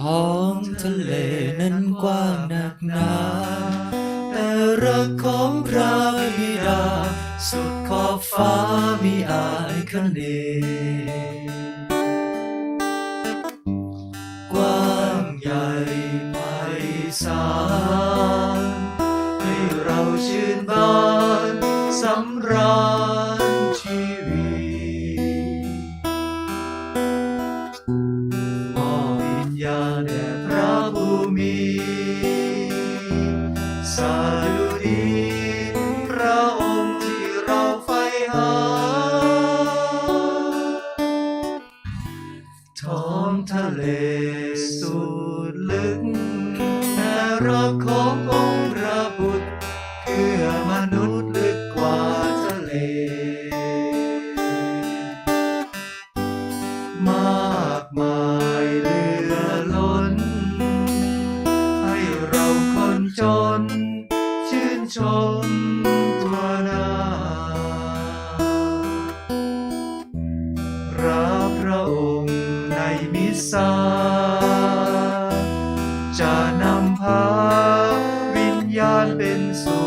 ท้องทะเลนั้นกว้างหนักหนาแต่รักของพระบิดา สุดขอบฟ้ามีอายคะเนกว้างใหญ่ไพศาลให้เราชื่นบานสำราญ ญาณแด่พระผู้มีสาดุดีพระองค์ที่เราใฝ่หาท้องทะเลสุดลึกแต่รักขององค์พระบุตรเพื่อมนุษย์ลึกกว่าทะเล มา ชน ชื่นชมทั่วนารับพระองค์ในมิสซาจะนำพาวิญญาณเป็นสุ